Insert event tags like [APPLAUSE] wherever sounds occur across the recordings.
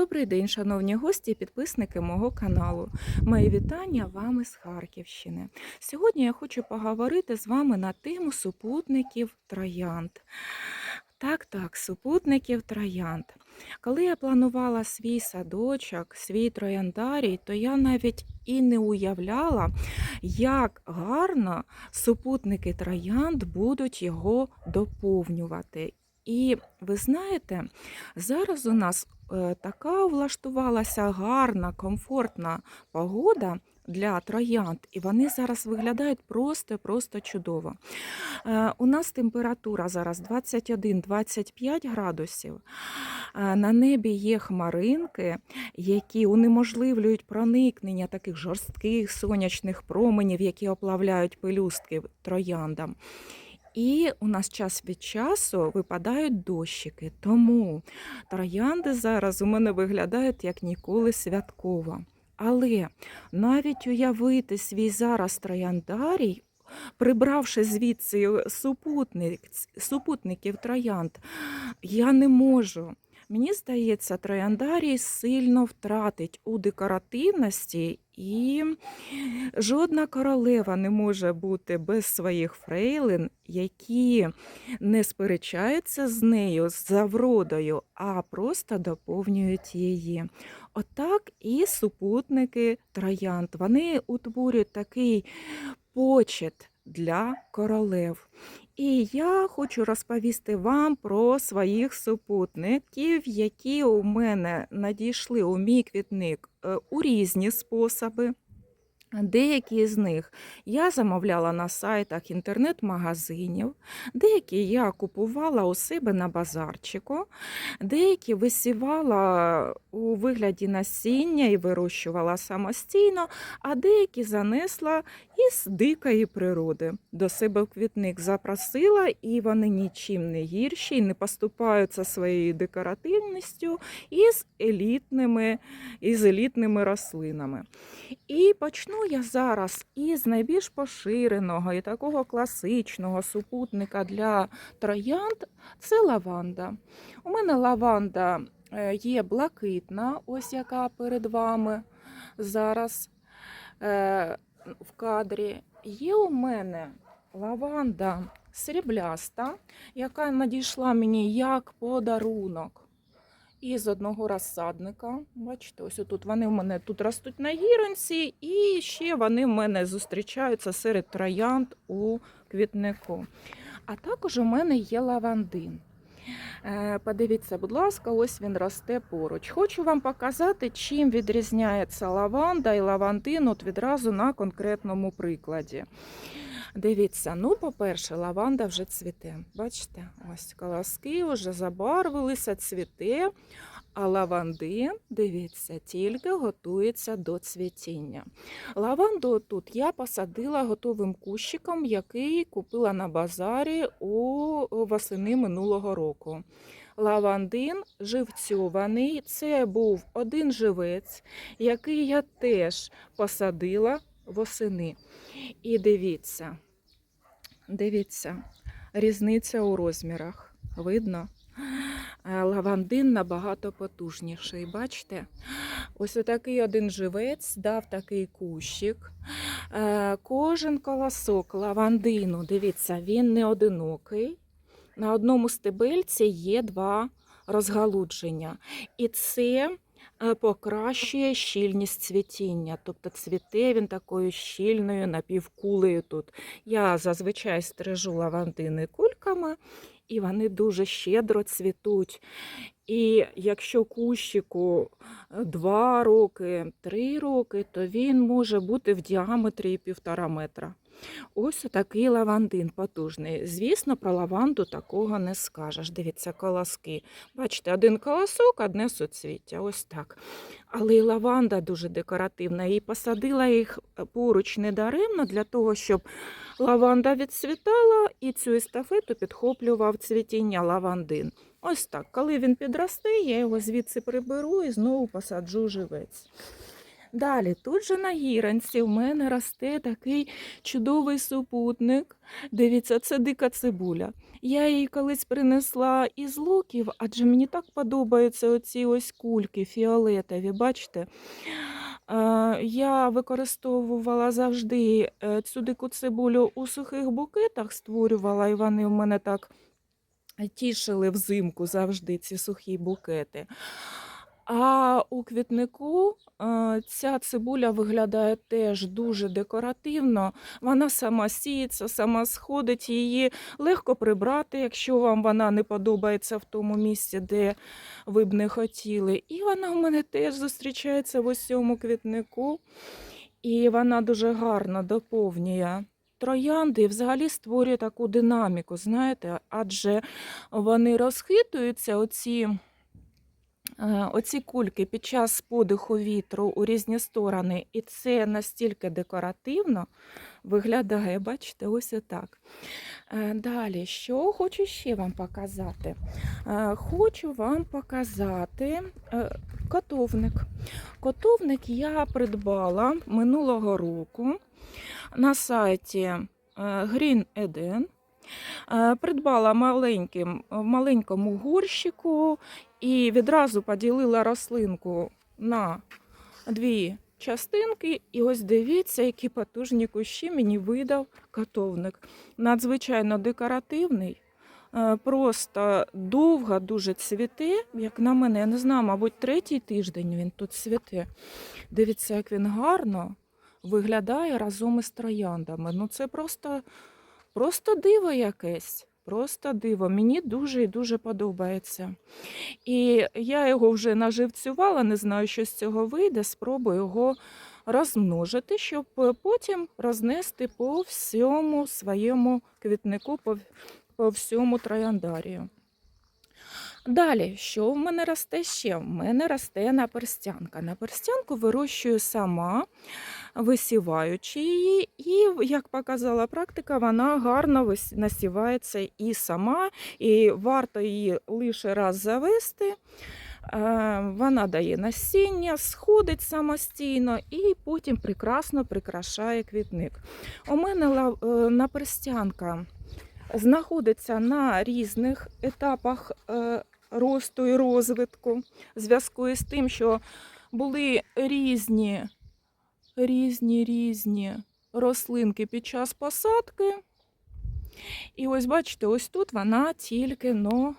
Добрий день, шановні гості і підписники мого каналу. Мої вітання вам із Харківщини. Сьогодні я хочу поговорити з вами на тему супутників троянд. Так, так, супутників троянд. Коли я планувала свій садочок, свій трояндарій, то я навіть і не уявляла, як гарно супутники троянд будуть його доповнювати. І ви знаєте, зараз у нас така влаштувалася гарна, комфортна погода для троянд, і вони зараз виглядають просто-просто чудово. Е, У нас температура зараз 21-25 градусів. Е, На небі є хмаринки, які унеможливлюють проникнення таких жорстких сонячних променів, які оплавляють пелюстки трояндам. І у нас час від часу випадають дощики. Тому троянди зараз у мене виглядають як ніколи святково. Але навіть уявити свій зараз трояндарій, прибравши звідси супутник, супутників троянд, я не можу. Мені здається, трояндарій сильно втратить у декоративності, і жодна королева не може бути без своїх фрейлин, які не сперечаються з нею за вродою, а просто доповнюють її. Отак і супутники троянд. Вони утворюють такий почет для королев. І я хочу розповісти вам про своїх супутників, які у мене надійшли у мій квітник е, у різні способи. Деякі з них я замовляла на сайтах інтернет-магазинів, деякі я купувала у себе на базарчику, деякі висівала у вигляді насіння і вирощувала самостійно, а деякі занесла із дикої природи. До себе в квітник запросила, і вони нічим не гірші, не поступаються своєю декоративністю із елітними, із елітними рослинами. І почну я зараз із найбільш поширеного і такого класичного супутника для троянд це лаванда. У мене лаванда е, є блакитна, ось яка перед вами зараз е, в кадрі. Є у мене лаванда срібляста, яка надійшла мені як подарунок із одного розсадника. Бачите, ось тут вони в мене тут ростуть на гіронці, і ще вони в мене зустрічаються серед троянд у квітнику. А також у мене є лавандин. Е, Подивіться, будь ласка, ось він росте поруч. Хочу вам показати, чим відрізняється лаванда і лавандин от відразу на конкретному прикладі. Дивіться, ну, по-перше, лаванда вже цвіте. Бачите, ось колоски вже забарвилися, цвіте. А лавандин, дивіться, тільки готується до цвітіння. Лаванду тут я посадила готовим кущиком, який купила на базарі у восени минулого року. Лавандин живцьований. Це був один живець, який я теж посадила восени. І дивіться, дивіться, різниця у розмірах. Видно? Лавандин набагато потужніший. Бачите? Ось отакий один живець дав такий кущик. Е, Кожен колосок лавандину, дивіться, він не одинокий. На одному стебельці є два розгалудження. І це покращує щільність цвітіння. Тобто цвіте він такою щільною напівкулею тут. Я зазвичай стрижу лавандини кульками, і вони дуже щедро цвітуть. І якщо кущику 2 роки, 3 роки, то він може бути в діаметрі півтора метра. Ось такий лавандин потужний. Звісно, про лаванду такого не скажеш. Дивіться, колоски. Бачите, один колосок, одне суцвіття. Ось так. Але і лаванда дуже декоративна. І посадила їх поруч недаремно для того, щоб лаванда відцвітала і цю естафету підхоплював цвітіння лавандин. Ось так. Коли він підросте, я його звідси приберу і знову посаджу живець. Далі, тут же на гіранці в мене росте такий чудовий супутник. Дивіться, це дика цибуля. Я її колись принесла із луків, адже мені так подобаються оці ось кульки фіолетові, бачите? Я використовувала завжди е, цю дику цибулю у сухих букетах, створювала, і вони в мене так тішили взимку завжди ці сухі букети. А у квітнику е, ця цибуля виглядає теж дуже декоративно. Вона сама сіється, сама сходить, її легко прибрати, якщо вам вона не подобається в тому місці, де ви б не хотіли. І вона в мене теж зустрічається в усьому квітнику, і вона дуже гарно доповнює. Троянди взагалі створює таку динаміку, знаєте, адже вони розхитуються, оці Оці кульки під час подиху вітру у різні сторони, і це настільки декоративно виглядає, бачите, ось отак. Е, Далі, що хочу ще вам показати? Е, Хочу вам показати е, котовник. Котовник я придбала минулого року на сайті е, Green Eden. Е, Придбала маленьким, в маленькому горщику і відразу поділила рослинку на дві частинки. І ось дивіться, які потужні кущі мені видав котовник. Надзвичайно декоративний. е, Просто довго дуже цвіте, як на мене, я не знаю, мабуть, третій тиждень він тут цвіте. Дивіться, як він гарно виглядає разом із трояндами. Ну це просто, просто диво якесь. Просто диво. Мені дуже і дуже подобається. І я його вже наживцювала, не знаю, що з цього вийде. Спробую його розмножити, щоб потім рознести по всьому своєму квітнику, по всьому трояндарію. Далі, що в мене росте ще? В мене росте наперстянка. Наперстянку вирощую сама, висіваючи її, і, як показала практика, вона гарно насівається і сама, і варто її лише раз завести. Е, Вона дає насіння, сходить самостійно і потім прекрасно прикрашає квітник. У мене е, наперстянка знаходиться на різних етапах е, росту і розвитку, в зв'язку із тим, що були різні, різні, різні рослинки під час посадки. І ось бачите, ось тут вона тільки но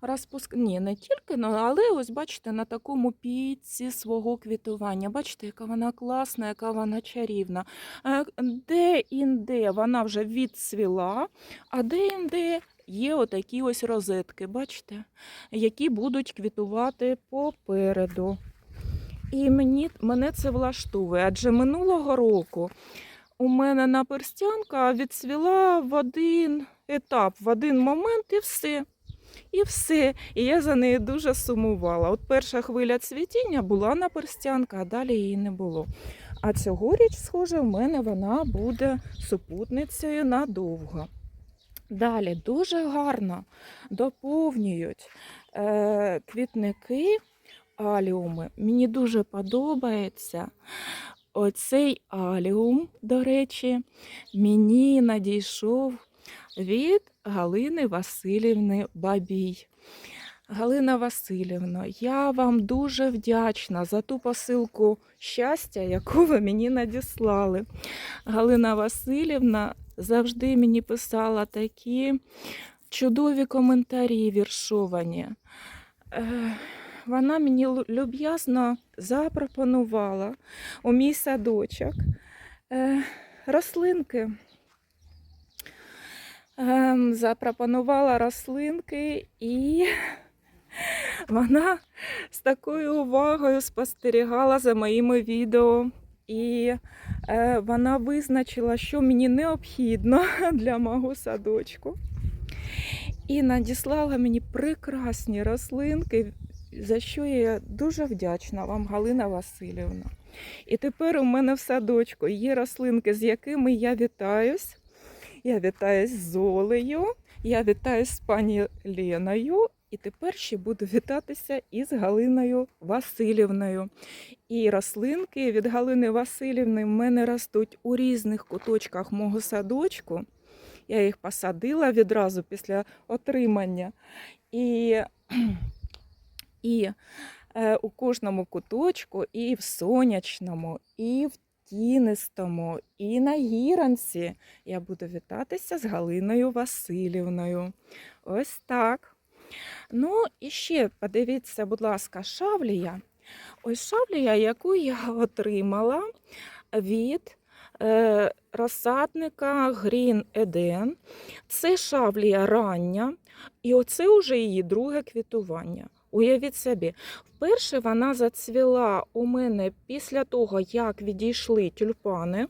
розпуск... Ні, не тільки, але ось бачите, на такому піці свого квітування. Бачите, яка вона класна, яка вона чарівна. Е, Де-інде вона вже відцвіла, а де-інде є отакі ось розетки, бачите, які будуть квітувати попереду. І мені, мене це влаштовує, адже минулого року у мене наперстянка відцвіла в один етап, в один момент і все. І все. І я за нею дуже сумувала. От перша хвиля цвітіння була наперстянка, а далі її не було. А цьогоріч, схоже, в мене вона буде супутницею надовго. Далі дуже гарно доповнюють е, квітники аліуми. Мені дуже подобається оцей аліум, до речі, мені надійшов від Галини Васильівни Бабій. Галина Васильівна, я вам дуже вдячна за ту посилку щастя, яку ви мені надіслали. Галина Васильівна завжди мені писала такі чудові коментарі віршовані. Е, Вона мені люб'язно запропонувала у мій садочок е, рослинки. Ем, Запропонувала рослинки і [LAUGHS] вона з такою увагою спостерігала за моїми відео. І е, вона визначила, що мені необхідно [LAUGHS] для мого садочку. І надіслала мені прекрасні рослинки, за що я дуже вдячна вам, Галина Васильівна. І тепер у мене в садочку є рослинки, з якими я вітаюсь. Я вітаюсь з Олею, я вітаюсь з пані Леною І тепер ще буду вітатися із Галиною Васильівною. І рослинки від Галини Васильівни в мене ростуть у різних куточках мого садочку. Я їх посадила відразу після отримання. І, і е, у кожному куточку, і в сонячному, і в тінистому, і на гіранці я буду вітатися з Галиною Васильівною. Ось так. Ну, і ще подивіться, будь ласка, шавлія. Ось шавлія, яку я отримала від е, розсадника Green Eden. Це шавлія рання, і оце вже її друге квітування. Уявіть собі, вперше вона зацвіла у мене після того, як відійшли тюльпани.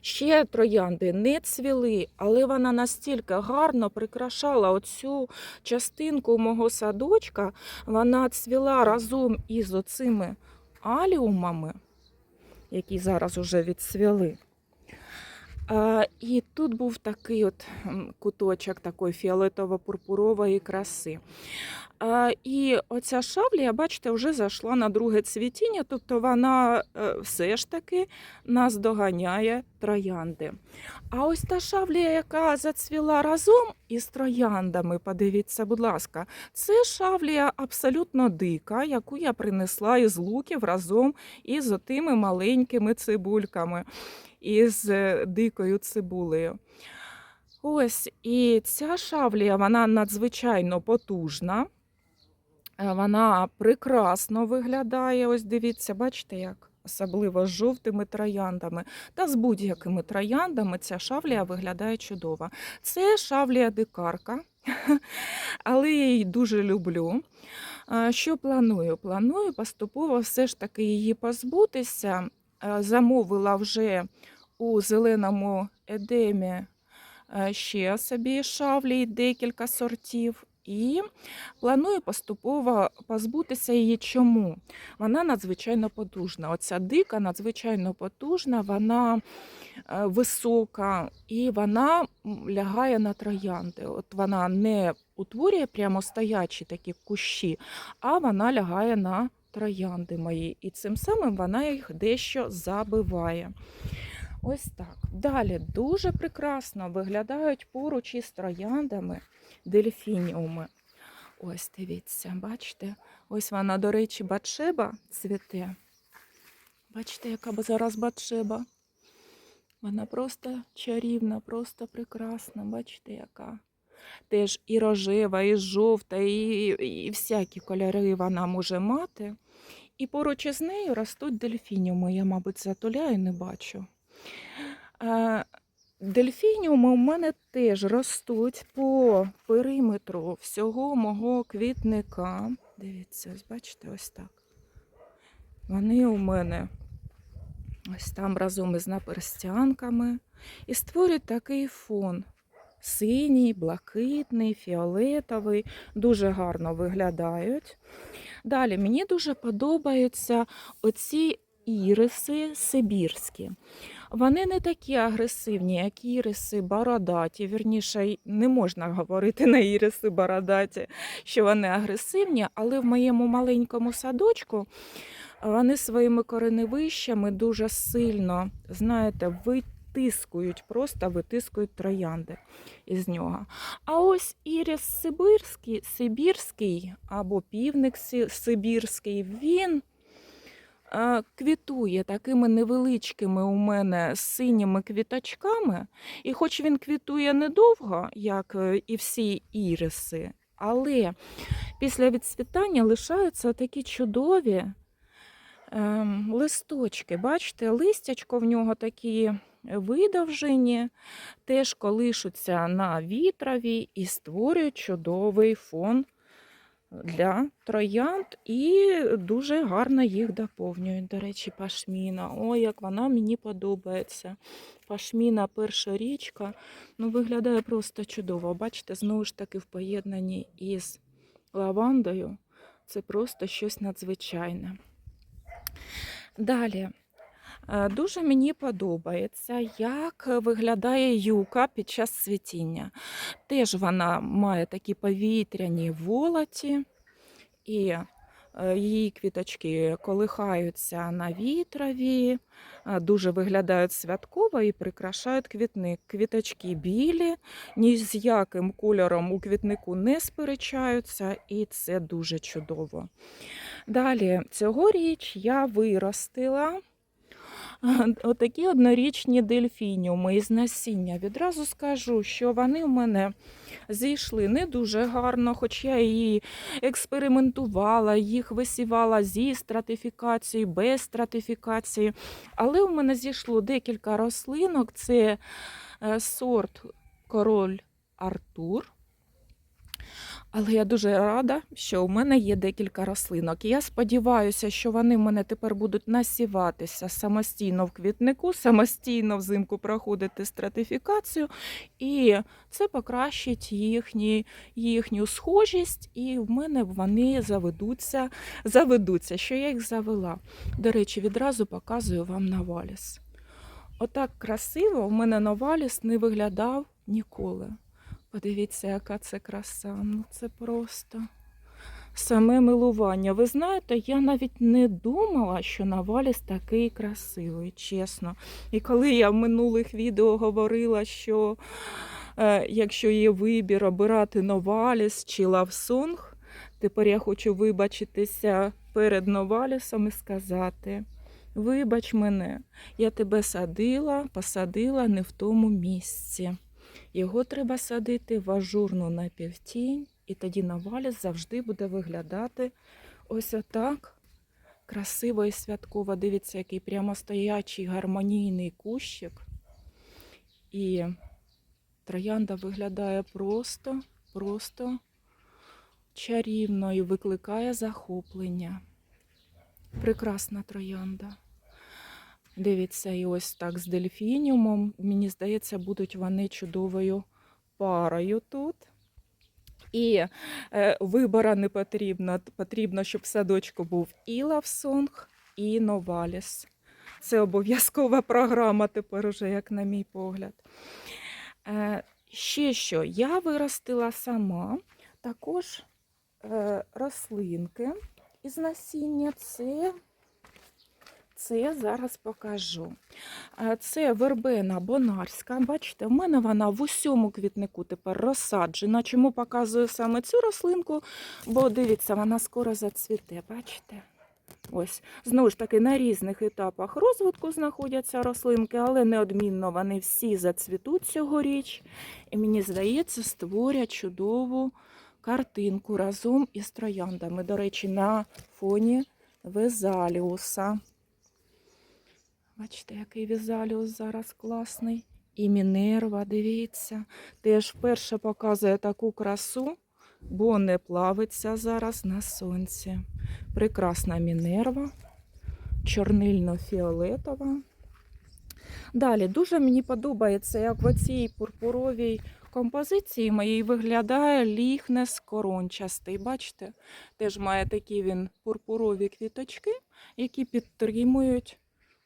Ще троянди не цвіли, але вона настільки гарно прикрашала оцю частинку мого садочка. Вона цвіла разом із оцими аліумами, які зараз уже відцвіли. І тут був такий от куточок такої фіолетово-пурпурової краси. І оця шавлія, бачите, вже зайшла на друге цвітіння, тобто вона е, все ж таки нас доганяє троянди. А ось та шавлія, яка зацвіла разом із трояндами, подивіться, будь ласка, це шавлія абсолютно дика, яку я принесла із луків разом із отими маленькими цибульками, із е, дикою цибулею. Ось, і ця шавлія, вона надзвичайно потужна. Е, Вона прекрасно виглядає. Ось дивіться, бачите, як особливо з жовтими трояндами. Та з будь-якими трояндами ця шавлія виглядає чудово. Це шавлія дикарка, [LAUGHS] але я її дуже люблю. Що планую? Планую поступово все ж таки її позбутися. Замовила вже у зеленому едемі ще собі шавлі, декілька сортів. І планую поступово позбутися її. Чому? Вона надзвичайно потужна. Оця дика надзвичайно потужна, вона е, висока і вона лягає на троянди. От вона не утворює прямо стоячі такі кущі, а вона лягає на троянди мої. І цим самим вона їх дещо забиває. Ось так. Далі дуже прекрасно виглядають поруч із трояндами дельфініуми. Ось дивіться, бачите? Ось вона, до речі, батшеба цвіте. Бачите, яка зараз батшеба? Вона просто чарівна, просто прекрасна. Бачите, яка? Теж і рожева, і жовта, і, і всякі кольори вона може мати. І поруч із нею ростуть дельфініуми. Я, мабуть, затуляю, не бачу. Дельфініуми у мене теж ростуть по периметру всього мого квітника. Дивіться, ось бачите, ось так. Вони у мене ось там разом із наперстянками і створюють такий фон. Синій, блакитний, фіолетовий, дуже гарно виглядають. Далі мені дуже подобаються оці іриси сибірські. Вони не такі агресивні, як іриси бородаті. Вірніше, не можна говорити на іриси бородаті, що вони агресивні, але в моєму маленькому садочку вони своїми кореневищами дуже сильно, знаєте, витискують, просто витискують троянди із нього. А ось ірис сибірський, сибірський або півник сибірський, він е, квітує такими невеличкими у мене синіми квіточками. І хоч він квітує недовго, як е, і всі іриси, але після відцвітання лишаються такі чудові ем, листочки. Бачите, листячко в нього такі видовжені, теж колишуться на вітрові і створюють чудовий фон для троянд і дуже гарно їх доповнюють. До речі, пашміна. Ой, як вона мені подобається. Пашміна перша річка. Ну, виглядає просто чудово. Бачите, знову ж таки в поєднанні із лавандою. Це просто щось надзвичайне. Далі. Е, Дуже мені подобається, як виглядає юка під час цвітіння. Теж вона має такі повітряні волоті, і е, її квіточки колихаються на вітрові, е, дуже виглядають святково і прикрашають квітник. Квіточки білі, ні з яким кольором у квітнику не сперечаються, і це дуже чудово. Далі, цьогоріч я виростила [LAUGHS] отакі однорічні дельфініуми із насіння. Відразу скажу, що вони в мене зійшли не дуже гарно, хоч я її експериментувала, їх висівала зі стратифікацією, без стратифікації. Але у мене зійшло декілька рослинок. Це е, сорт король Артур. Але я дуже рада, що у мене є декілька рослинок. Я сподіваюся, що вони в мене тепер будуть насіватися самостійно в квітнику, самостійно взимку проходити стратифікацію, і це покращить їхні, їхню схожість, і в мене вони заведуться, заведуться, що я їх завела. До речі, відразу показую вам наваліс. Отак красиво в мене наваліс не виглядав ніколи. Подивіться, яка це краса. Ну це просто саме милування. Ви знаєте, я навіть не думала, що Наваліс такий красивий, чесно. І коли я в минулих відео говорила, що е, якщо є вибір обирати Новаліс чи Лавсонг, тепер я хочу вибачитися перед Новалісом і сказати. Вибач мене, я тебе садила, посадила не в тому місці. Його треба садити в ажурну напівтінь, і тоді наваліс завжди буде виглядати ось отак. Красиво і святково. Дивіться, який прямо стоячий гармонійний кущик. І троянда виглядає просто, просто чарівно і викликає захоплення. Прекрасна троянда. Дивіться, і ось так з дельфініумом. Мені здається, будуть вони чудовою парою тут. І е, вибора не потрібно. Потрібно, щоб в садочку був і лавсонг, і новаліс. Це обов'язкова програма тепер уже, як на мій погляд. Е, ще що, я виростила сама також е, рослинки із насіння. Це це зараз покажу. Е, Це вербена бонарська. Бачите, в мене вона в усьому квітнику тепер розсаджена. Чому показую саме цю рослинку? Бо дивіться, вона скоро зацвіте, бачите? Ось, знову ж таки, на різних етапах розвитку знаходяться рослинки, але неодмінно вони всі зацвітуть цьогоріч. І мені здається, створять чудову картинку разом із трояндами. До речі, на фоні везаліуса. Бачите, який візаліус зараз класний. І Мінерва, дивіться, теж вперше показує таку красу, бо не плавиться зараз на сонці. Прекрасна Мінерва, чорнильно-фіолетова. Далі дуже мені подобається, як в оцій пурпуровій композиції моїй виглядає ліхнес корончастий. Бачите, теж має такі він пурпурові квіточки, які підтримують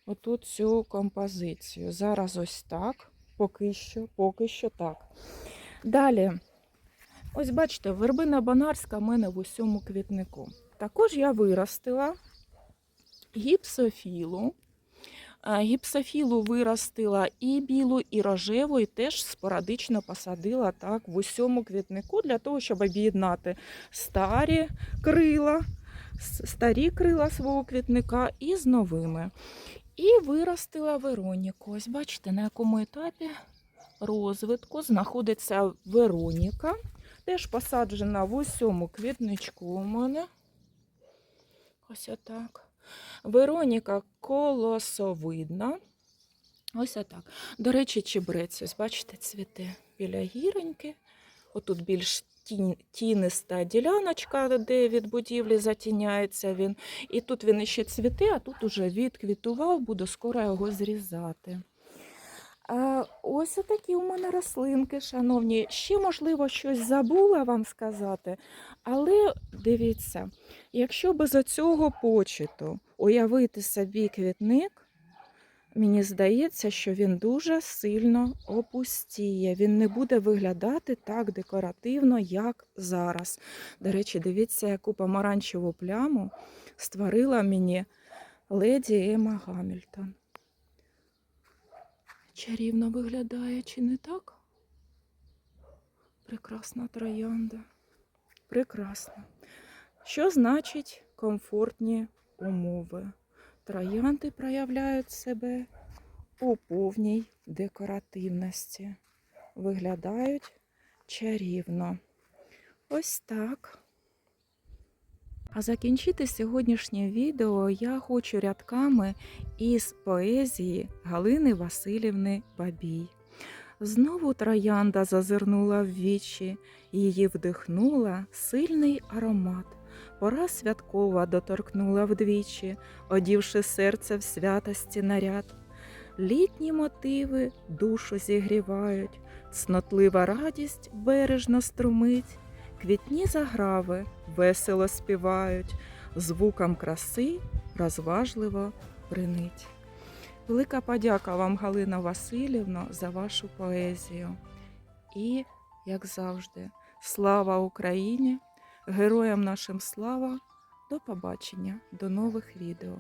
отут цю композицію. Зараз ось так, поки що, поки що так. Далі, ось бачите, вербина банарська в мене в усьому квітнику. Також я виростила гіпсофілу. Гіпсофілу виростила і білу, і рожеву, і теж спорадично посадила так в усьому квітнику для того, щоб об'єднати старі крила, старі крила свого квітника із новими. І виростила Вероніку. Ось бачите, на якому етапі розвитку знаходиться Вероніка. Теж посаджена в усьому квітничку у мене. Ось отак. Вероніка колосовидна. Ось отак. До речі, чебрець, ось бачите, цвіте біля гіроньки. Отут більш тіниста діляночка, де від будівлі затіняється він. І тут він іще цвіте, а тут уже відквітував, буду скоро його зрізати. Ось такі у мене рослинки, шановні. Ще, можливо, щось забула вам сказати. Але дивіться, якщо без оцього почету уявити собі квітник, мені здається, що він дуже сильно опустіє. Він не буде виглядати так декоративно, як зараз. До речі, дивіться, яку помаранчеву пляму створила мені леді Ема Гамільтон. Чарівно виглядає, чи не так? Прекрасна троянда. Прекрасно. Що значить комфортні умови? Троянди проявляють себе у повній декоративності. Виглядають чарівно. Ось так. А закінчити сьогоднішнє відео я хочу рядками із поезії Галини Васильівни Бабій. Знову троянда зазирнула в вічі, її вдихнула сильний аромат. Пора святкова доторкнула вдвічі, одівши серце в святості наряд. Літні мотиви душу зігрівають, цнотлива радість бережно струмить, квітні заграви весело співають, звукам краси розважливо бринить. Велика подяка вам, Галина Васильівна, за вашу поезію. І, як завжди, слава Україні! Героям нашим слава! До побачення, до нових відео.